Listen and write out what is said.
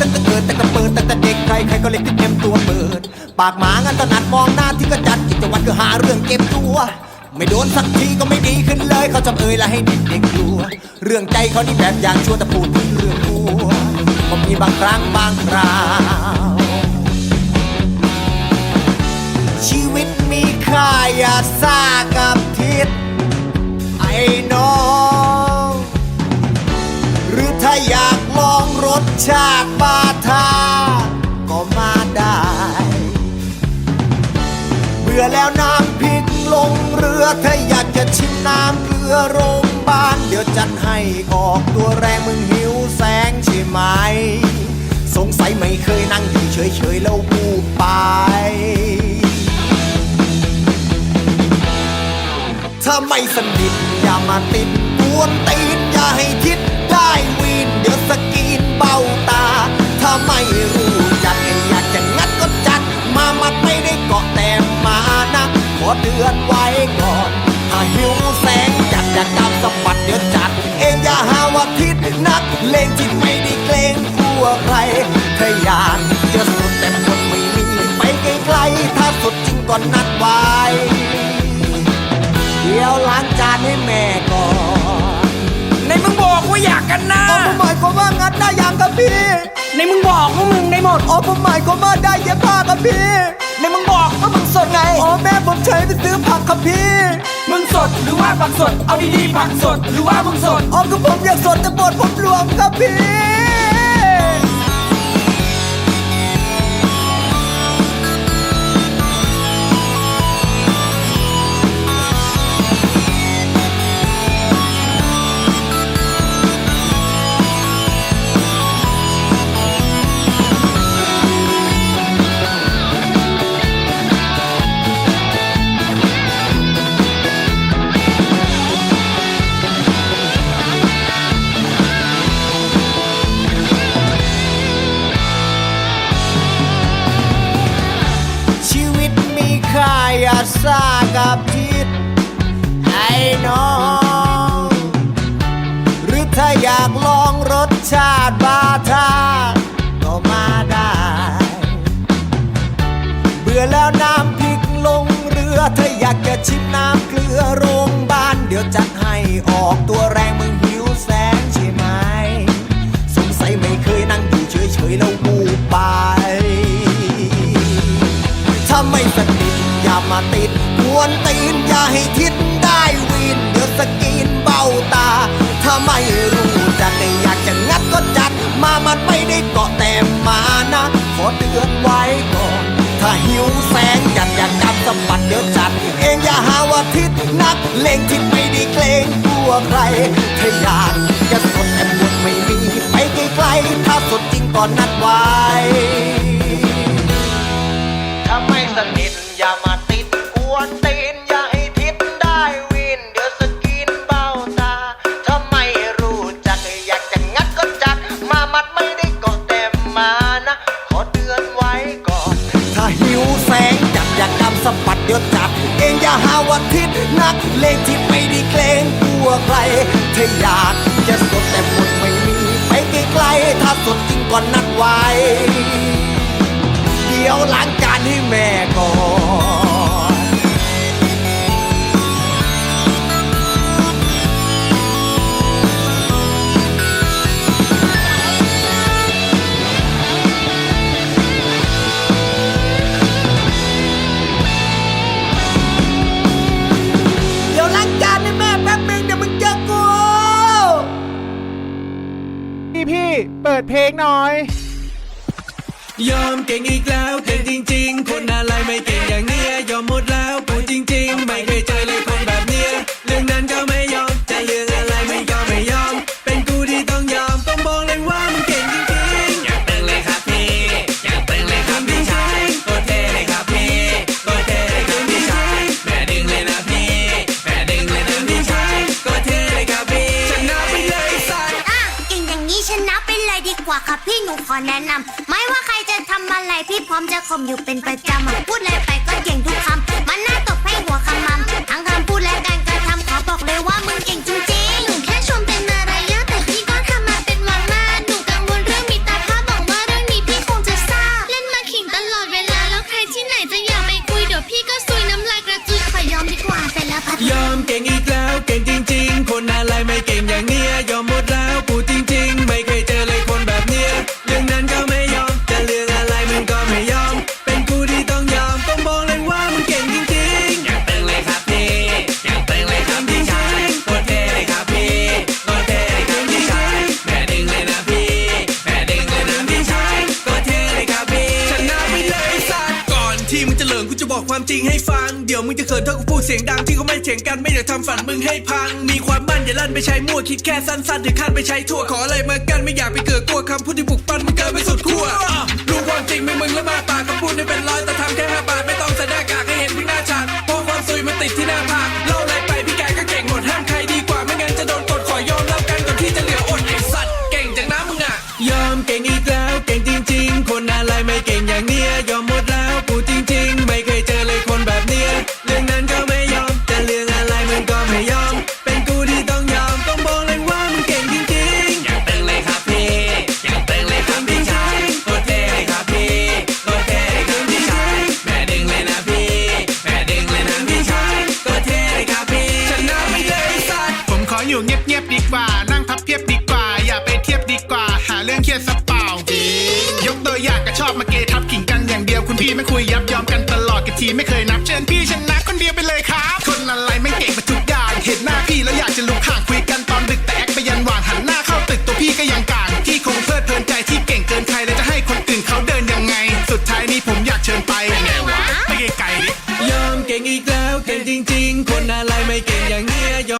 ตั้งแต่เกิดแต่ก็เปิดตั้งแต่เด็กใครใครก็เลยติดเต็มตัวเปิด ปากหมางันถนัดมองหน้าที่ก็จัดกิจวัตรก็หาเรื่องเก็บตัว ไม่โดนสักทีก็ไม่ดีขึ้นเลย เขาจำเอ่ยและให้เด็กเด็กๆกลัว เรื่องใจเขานี่แบบอย่างชั่วแต่พูดถึงเรื่องหัวก็มีบางครั้งบางคราวชีวิตมีค่าอย่าซ่ากับทิศ ชาติบาทาก็มาได้ เบื่อแล้วน้ำพริกลงเรือถ้าอยากจะชิมน้ำเกลือโรงพยาบาลเดี๋ยวจัดให้ออกตัวแรงมึงหิวแสงใช่ไหม สงสัยไม่เคยนั่งอยู่เฉยๆแล้วบูบไปถ้าไม่สนิทอย่ามาติดกวนตีนอย่าให้ทิศได้วีนเดี๋ยวสกี เบ้าตา ถ้าไม่รู้จักไอ้อยากจะงัดก็จัด มามัดไม่ได้เกาะแต่มานะขอเตือนไว้ก่อน ถ้าหิวแสงจัดอย่ากำสะบัดเดี๋ยวจัด เองอย่าหาว่าทิศนักเลงที่ไม่ได้เกรงกลัวใครถ้าอยากจะสุดแต่คนไม่มีไปไกลๆถ้าสุดจริงก็นัดไว้เดี๋ยวล้างจานให้แม่ก่อนในมึงบอกว่าอยากกันนะอ๋อผมหมาย ความว่างัดได้ยังครับพี่ ในมึงบอกว่ามึงได้หมด อ๋อผมหมายความว่าได้เย็บผ้าครับพี่ ในมึงบอกว่ามึงสดไง อ๋อแม่ผมใช้ไปซื้อผักครับพี่ มึงสดหรือว่าผักสด เอาดีๆผักสดหรือว่ามึงสด อ๋อก็ผมอยากสดแต่บทผมรวมครับพี่าอ มาติดกวนตีนอย่าให้ทิศได้วินเดี๋ยวสกีนเบ้าตา ถ้าไม่รู้จักแต่อยากจะงัดก็จัด มามันไม่ได้เกาะแต่มานะ ขอเตือนไว้ก่อน ถ้าหิวแสงจัดอยากจับสะบัดเดี๋ยวจัด เองอย่าหาว่าทิศนักเลงที่ไม่ได้เกรงกลัวใครถ้าอยากจะสดแต่บทไม่มีไปไกลๆถ้าสดจริงก่อนนัดไว้ ถ้าอยากจะสดแต่หมดไม่มี ไปไกลๆถ้าสดจริงก่อนนัดไว้ เดี๋ยวล้างจานให้แม่ก่อน ปิดเพลงหน่อย ยอมเก่งอีกแล้วเก่งจริง ๆ คนอะไรไม่เก่งอย่างเนี้ยยอมหมดแล้ว หนูขอแนะนำไม่ว่าใครจะทำอะไรพี่พร้อมจะข่มอยู่เป็นประจำพูดเลย ความจริงให้ฟัง เดี๋ยวมึงจะเขินเท่ากับพูดเสียงดังที่เขาไม่เถียงกันไม่อยากทำฝันมึงให้พัง มีความมั่นอย่าลั่นไปใช้มั่วคิดแค่สั้นๆถึงขั้นไปใช้ทั่วขออะไรมากันไม่อยากไปเกิดกลัวคำพูดที่ปลุกปั้นมันเกินไปสุดขั้วรู้ความจริงไม่มึงและมาปากก็พูดได้เป็นร้อยแต่ทำแค่ห้าบาทไม่ต้องแสดงกากให้เห็นที่หน้าฉากเพราะความซุยมันติดที่หน้าผากเล่าอะไรไปพี่แกก็เก่งหมดห้ามใครดีกว่าไม่งั้นจะโดนกดขอยอมรับกันก่อนที่จะเหลืออดไอ้สัตว์เก่งจังนะมึงอะยอมเก่งอี ทีไม่เคยนับเชิญพี่ชนะคนเดียวไปเลยครับ คนอะไรไม่เก่งมาทุกอย่าง เห็นหน้าพี่แล้วอยากจะลุกห่างคุยกันตอนดึกแต่แอคไปยันหว่างหันหน้าเข้าตึกตัวพี่ก็ยังกลางที่คงเพลิดเพลินใจที่เก่งเกินใครแล้วจะให้คนอื่นเขาเดินยังไง สุดท้ายนี้ผมอยากเชิญไปไงวะไม่ไกลๆดิยอมเก่งอีกแล้วเก่งจริง ๆ คนอะไรไม่เก่งอย่างเนี้ยยอม